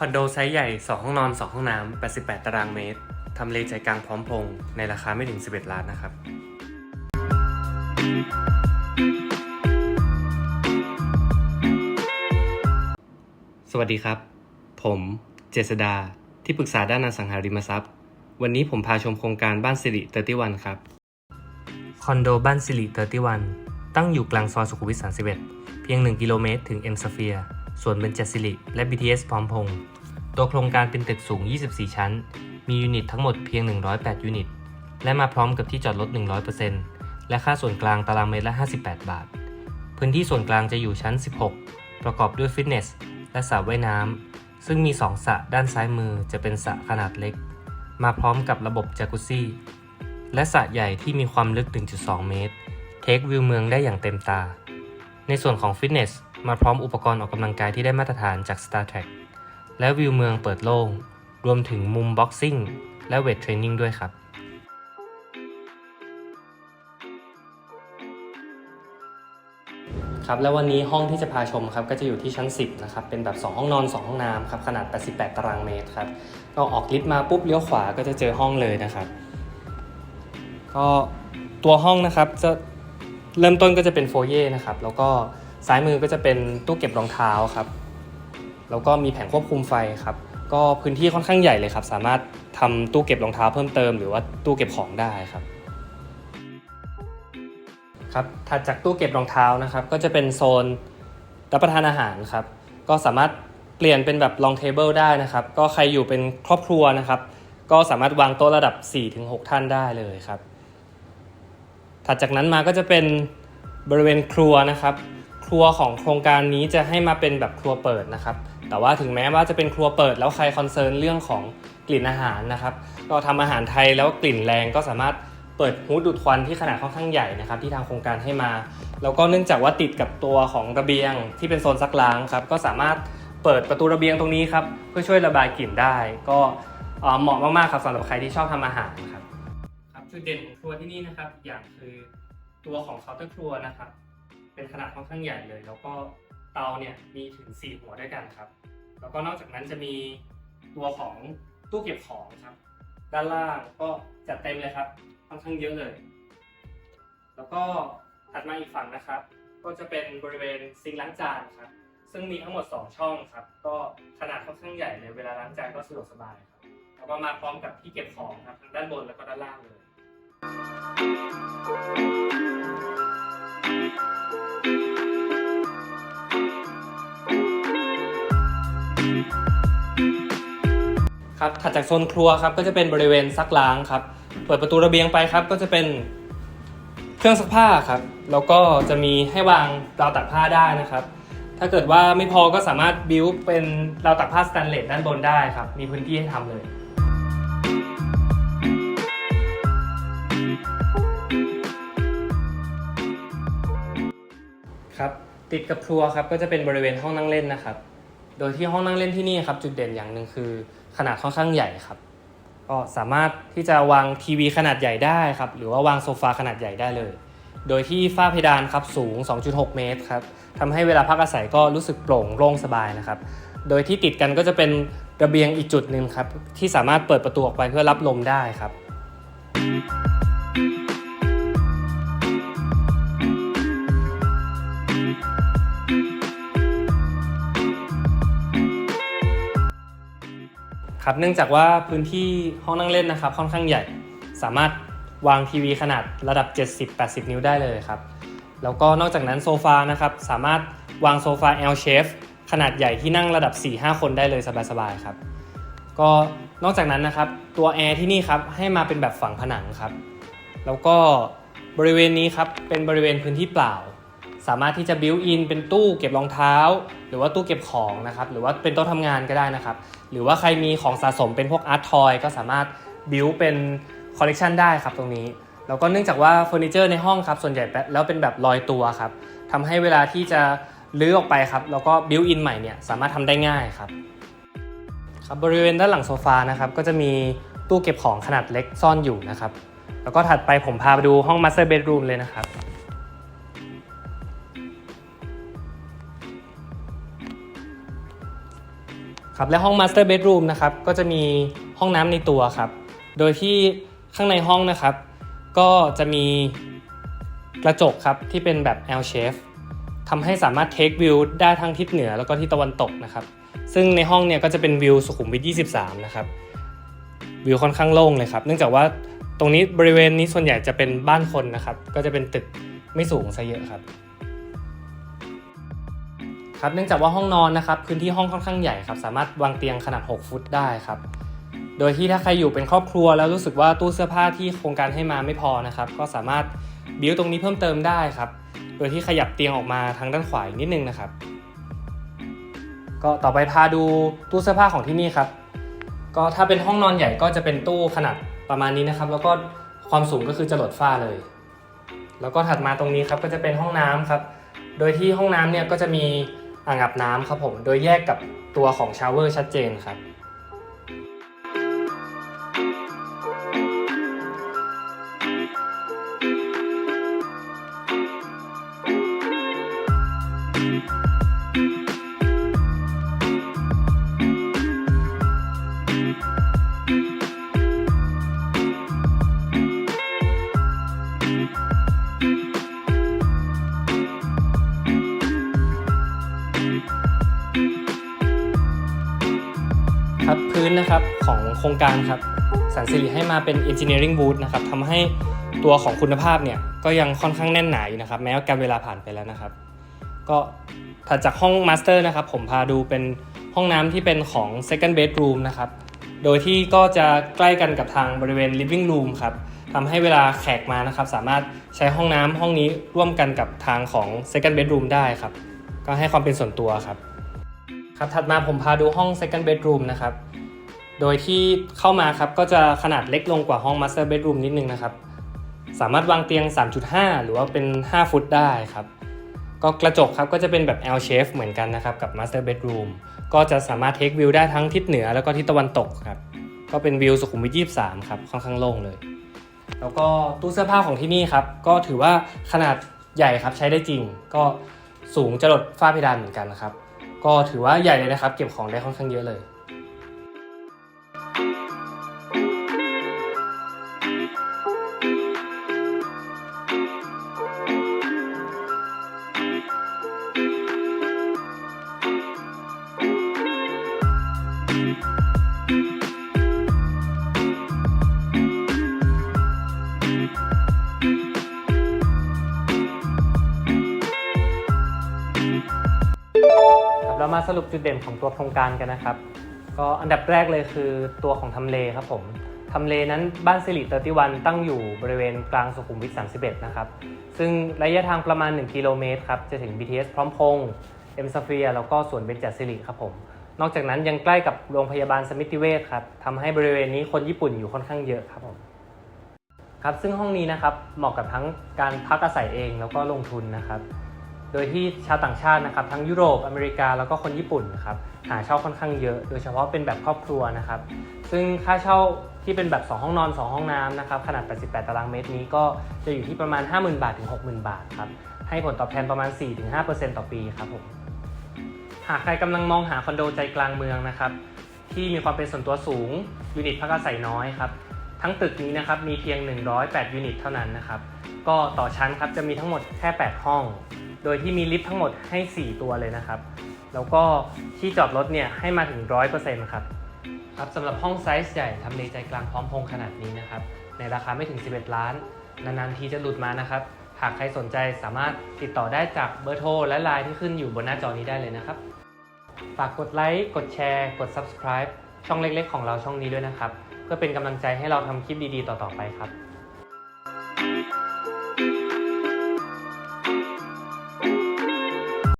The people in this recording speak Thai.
คอนโดไซส์ใหญ่ 2 ห้องนอน 2 ห้องน้ำ 88 ตารางเมตร ทำเลใจกลางพร้อมพงษ์ในราคาไม่ถึง 11 ล้านนะครับ สวัสดีครับ ผมเจษดา ที่ปรึกษาด้านอสังหาริมทรัพย์ วันนี้ผมพาชมโครงการบ้านสิริ31 ครับ คอนโดบ้านสิริ31 ตั้งอยู่กลางซอยสุขุมวิท 31 เพียง 1 กิโลเมตรถึงเอ็มสเฟีย ส่วนเบญจสิริและ BTS พร้อมพงษ์ตัวโครงการเป็นตึกสูง 24 ชั้น มียูนิตทั้งหมดเพียง 108 ยูนิต และมาพร้อมกับที่จอดรถ 100%และค่าส่วนกลางตารางเมตรละ 58 บาท พื้นที่ส่วนกลางจะอยู่ชั้น 16 ประกอบด้วยฟิตเนส และสระว่ายน้ำ ซึ่งมี 2สระด้านซ้ายมือจะเป็นสระขนาดเล็ก มาพร้อมกับระบบจากุซซี่ และสระใหญ่ที่มีความลึก 1.2 เมตร เทควิวเมืองได้อย่างเต็มตา ในส่วนของฟิตเนส มาพร้อมอุปกรณ์ออกกำลังกายที่ได้มาตรฐานจาก Star Trek และวิวเมืองเปิดโล่ง รวมถึงมุมบ็อกซิ่งและเวทเทรนนิ่งด้วยครับ ครับ แล้ววันนี้ห้องที่จะพาชมครับก็จะอยู่ที่ชั้น 10 นะครับ เป็นแบบ 2 ห้องนอน 2 ห้องน้ำครับ ขนาด 88 ตารางเมตรครับ ก็ออกลิฟต์มาปุ๊บเลี้ยวขวาก็จะเจอห้องเลยนะครับ ก็ตัวห้องนะครับจะเริ่มต้นก็จะเป็นโฟเย่นะครับ แล้วก็ ซ้ายมือก็จะเป็นตู้เก็บรองเท้าครับ แล้วก็มีแผงควบคุมไฟครับ ก็พื้นที่ค่อนข้างใหญ่เลยครับ สามารถทำตู้เก็บรองเท้าเพิ่มเติมหรือว่าตู้เก็บของได้ครับ ครับ ถัดจากตู้เก็บรองเท้านะครับ ก็จะเป็นโซนรับประทานอาหารครับ ก็สามารถเปลี่ยนเป็นแบบ long table ได้นะครับ ก็ใครอยู่เป็นครอบครัวนะครับ ก็สามารถวางโต๊ะระดับ 4-6 ท่านได้เลยครับ ถัดจากนั้นมาก็จะเป็นบริเวณครัวนะครับ ครัวของโครงการนี้จะให้มาเป็นแบบครัวเปิดนะครับ แต่ว่าถึงแม้ว่าจะเป็นครัวเปิดแล้วใครคอนเซิร์นเรื่องของกลิ่นอาหารนะครับ ก็ทำอาหารไทยแล้วกลิ่นแรงก็สามารถเปิดฮูดดูดควันที่ขนาดค่อนข้างใหญ่นะครับที่ทางโครงการให้มา แล้วก็เนื่องจากว่าติดกับตัวของระเบียงที่เป็นโซนซักล้างครับก็สามารถเปิดประตูระเบียงตรงนี้ครับเพื่อช่วยระบายกลิ่นได้ ก็เหมาะมากๆครับสำหรับใครที่ชอบทำอาหารครับครับจุดเด่นของครัวที่นี่นะครับอย่างคือตัวของเคาน์เตอร์ครัวนะครับ เป็นขนาดค่อนข้างใหญ่เลย แล้วก็เตาเนี่ยมีถึง 4 หัวด้วยกันครับ แล้วก็นอกจากนั้นจะมีตัวของตู้เก็บของครับ ด้านล่างก็จัดเต็มเลยครับ ค่อนข้างเยอะเลย แล้วก็ถัดมาอีกฝั่งนะครับ ก็จะเป็นบริเวณซิงค์ล้างจานครับ ซึ่งมีทั้งหมด 2 ช่องครับ ก็ขนาดค่อนข้างใหญ่เลยเวลาล้างจานก็สะดวกสบายครับแล้วก็มาพร้อมกับที่เก็บของครับทั้งด้านบนแล้วก็ด้านล่างเลย ครับถัดจากโซนครัวครับก็จะเป็นบริเวณซักล้างครับ เปิดประตูระเบียงไปครับ ก็จะเป็นเครื่องซักผ้าครับ แล้วก็จะมีให้วางราวตากผ้าได้นะครับ ถ้าเกิดว่าไม่พอก็สามารถบิวเป็นราวตากผ้าสแตนเลสด้านบนได้ครับ มีพื้นที่ให้ทำเลยครับติดกับครัวครับก็จะเป็นบริเวณห้องนั่งเล่นนะครับ โดยที่ห้องนั่งเล่นที่นี่ครับจุดเด่นอย่างหนึ่งคือ ขนาดค่อนข้างใหญ่ครับ ก็สามารถที่จะวางทีวีขนาดใหญ่ได้ครับ หรือว่าวางโซฟาขนาดใหญ่ได้เลย โดยที่ฝ้าเพดานครับสูง 2.6 เมตรครับทำให้เวลาพักอาศัยก็รู้สึกโปร่งโล่งสบายนะครับ โดยที่ติดกันก็จะเป็นระเบียงอีกจุดหนึ่งครับที่สามารถเปิดประตูออกไปเพื่อรับลมได้ครับ ครับเนื่องจากว่าพื้นที่ห้องนั่งเล่นนะครับค่อนข้างใหญ่ สามารถวางทีวีขนาดระดับ 70-80 นิ้วได้เลยครับ แล้วก็นอกจากนั้นโซฟานะครับสามารถวางโซฟา L shape ขนาดใหญ่ที่นั่งระดับ 4-5 คนได้เลยสบายๆครับก็นอกจากนั้นนะครับตัวแอร์ที่นี่ครับให้มาเป็นแบบฝังผนังครับ แล้วก็บริเวณนี้ครับเป็นบริเวณพื้นที่เปล่า สามารถที่จะบิวอินเป็นตู้เก็บรองเท้า หรือว่าตู้เก็บของนะครับหรือว่าเป็นโต๊ะทำงานก็ได้นะครับหรือว่าใครมีของสะสมเป็นพวกอาร์ตทอยก็สามารถบิวเป็นคอลเลกชันได้ครับตรงนี้แล้วก็เนื่องจากว่าเฟอร์นิเจอร์ในห้องครับส่วนใหญ่แล้วเป็นแบบลอยตัวครับทำให้เวลาที่จะลื้อออกไปครับแล้วก็บิวอินใหม่เนี่ยสามารถทำได้ง่ายครับครับบริเวณด้านหลังโซฟานะครับก็จะมีตู้เก็บของขนาดเล็กซ่อนอยู่นะครับแล้วก็ถัดไปผมพาไปดูห้อง Master Bedroom เลยนะครับ ครับและห้อง Master Bedroom นะครับก็จะมีห้องน้ำในตัวครับ โดยที่ข้างในห้องนะครับ ก็จะมีกระจกครับที่เป็นแบบ L shape ทำให้สามารถ take view ได้ทั้งทิศเหนือแล้วก็ทิศตะวันตกนะครับ ซึ่งในห้องเนี่ยก็จะเป็นวิวสุขุมวิท 23 นะครับ วิวค่อนข้างโล่งเลยครับ เนื่องจากว่าตรงนี้บริเวณนี้ส่วนใหญ่จะเป็นบ้านคนนะครับ ก็จะเป็นตึกไม่สูงซะเยอะครับ ครับเนื่องจากว่าห้องนอนนะครับพื้นที่ห้องค่อนข้างใหญ่ครับสามารถวางเตียงขนาด 6 ฟุตได้ครับโดยที่ถ้าใครอยู่เป็นครอบครัวแล้วรู้สึกว่าตู้เสื้อผ้าที่โครงการให้มาไม่พอนะครับก็สามารถบิวตรงนี้เพิ่มเติมได้ครับโดยที่ขยับเตียงออกมาทางด้านขวาอีกนิดนึงนะครับ ก็ต่อไปพาดูตู้เสื้อผ้าของที่นี่ครับก็ถ้าเป็นห้องนอนใหญ่ก็จะเป็นตู้ขนาดประมาณนี้นะครับ แล้วก็ความสูงก็คือจะหลดฝ้าเลย แล้วก็ถัดมาตรงนี้ครับก็จะเป็นห้องน้ำครับ โดยที่ห้องน้ำเนี่ยก็จะมี อ่างอาบน้ำครับผม โดยแยกกับตัวของชาวเวอร์ชัดเจนครับ ครับพื้นนะครับของโครงการครับสันสิริให้มาเป็น engineering wood นะครับทำให้ตัวของคุณภาพเนี่ยก็ยังค่อนข้างแน่นหนาอยู่นะครับ แม้ว่าการเวลาผ่านไปแล้วนะครับ ก็ถัดจากห้อง master นะครับผมพาดูเป็นห้องน้ำที่เป็นของ second bedroom นะครับโดยที่ก็จะใกล้กันกับทางบริเวณ living room ครับทำให้เวลาแขกมานะครับสามารถใช้ห้องน้ำห้องนี้ร่วมกันกับทางของ second bedroom ได้ครับ ก็ให้ความเป็นส่วนตัวครับ ครับถัดมาผมพาดูห้อง second bedroom นะครับ โดยที่เข้ามาครับก็จะขนาดเล็กลงกว่าห้อง master bedroom นิดนึงนะครับ สามารถวางเตียง 3.5 หรือว่าเป็น 5 ฟุตได้ครับ ก็กระจกครับก็จะเป็นแบบ L shape เหมือนกันนะครับกับ master bedroom ก็จะสามารถ take view ได้ทั้งทิศเหนือแล้วก็ทิศตะวันตกครับ ก็เป็นวิวสุขุมวิท 23 ครับ ค่อนข้างโล่งเลย แล้วก็ตู้เสื้อผ้าของที่นี่ครับ ก็ถือว่าขนาดใหญ่ครับใช้ได้จริง ก็สูงจะลดฝ้าเพดานเหมือนกันนะครับ ก็ถือว่าใหญ่เลยนะครับ เก็บของได้ค่อนข้างเยอะเลย มาสรุปจุดเด่นของตัวโครงการกันนะครับ ก็อันดับแรกเลยคือตัวของทำเลครับผมทำเลนั้นบ้านสิริเตอร์ติวันตั้งอยู่บริเวณกลางสุขุมวิท 31 นะครับ ซึ่งระยะทางประมาณ 1 กิโลเมตรครับ จะถึง BTS พร้อมพงษ์เอ็มสเฟียแล้วก็สวนเบญจสิริครับผม นอกจากนั้นยังใกล้กับโรงพยาบาลสมิติเวชครับทำให้บริเวณนี้คนญี่ปุ่นอยู่ค่อนข้างเยอะครับผมครับซึ่งห้องนี้นะครับเหมาะกับทั้งการพักอาศัยเองแล้วก็ลงทุนนะครับ ดยที่ชาวต่างชาตินะครับทั้งยุโรปอเมริกาแล้วก็คนญี่ปุ่นนะครับหาเช่าค่อนข้างเยอะ โดยเฉพาะเป็นแบบครอบครัวนะครับ ซึ่งค่าเช่าที่เป็นแบบ 2 ห้องนอน 2 ห้องน้ำนะครับขนาด 88 ตารางเมตรนี้ก็จะอยู่ที่ประมาณ 50,000 บาทถึง 60,000 บาทครับให้ผลตอบแทนประมาณ 4-5%ต่อปีครับผมหากใครกำลังมองหาคอนโดใจกลางเมืองนะครับที่มีความเป็นส่วนตัวสูงยูนิตพักอาศัยน้อยครับทั้งตึกนี้นะครับมีเพียง 108 ยูนิตเท่านั้นนะครับก็ต่อชั้นครับจะมีทั้งหมดแค่ 8 ห้อง โดยที่มีลิฟต์ทั้งหมดให้ 4 ตัวเลยนะครับ แล้วก็ที่จอดรถเนี่ยให้มาถึง 100%ครับครับสำหรับห้องไซส์ใหญ่ทำเลใจกลางพร้อมพงขนาดนี้นะครับ ในราคาไม่ถึง 11 ล้าน นานๆทีจะหลุดมานะครับ หากใครสนใจสามารถติดต่อได้จากเบอร์โทรและไลน์ที่ขึ้นอยู่บนหน้าจอนี้ได้เลยนะครับ ฝากกดไลค์ กดแชร์ กด subscribe ช่องเล็กๆ ของเราช่องนี้ด้วยนะครับ เพื่อเป็นกำลังใจให้เราทำคลิปดีๆ ต่อๆไปครับ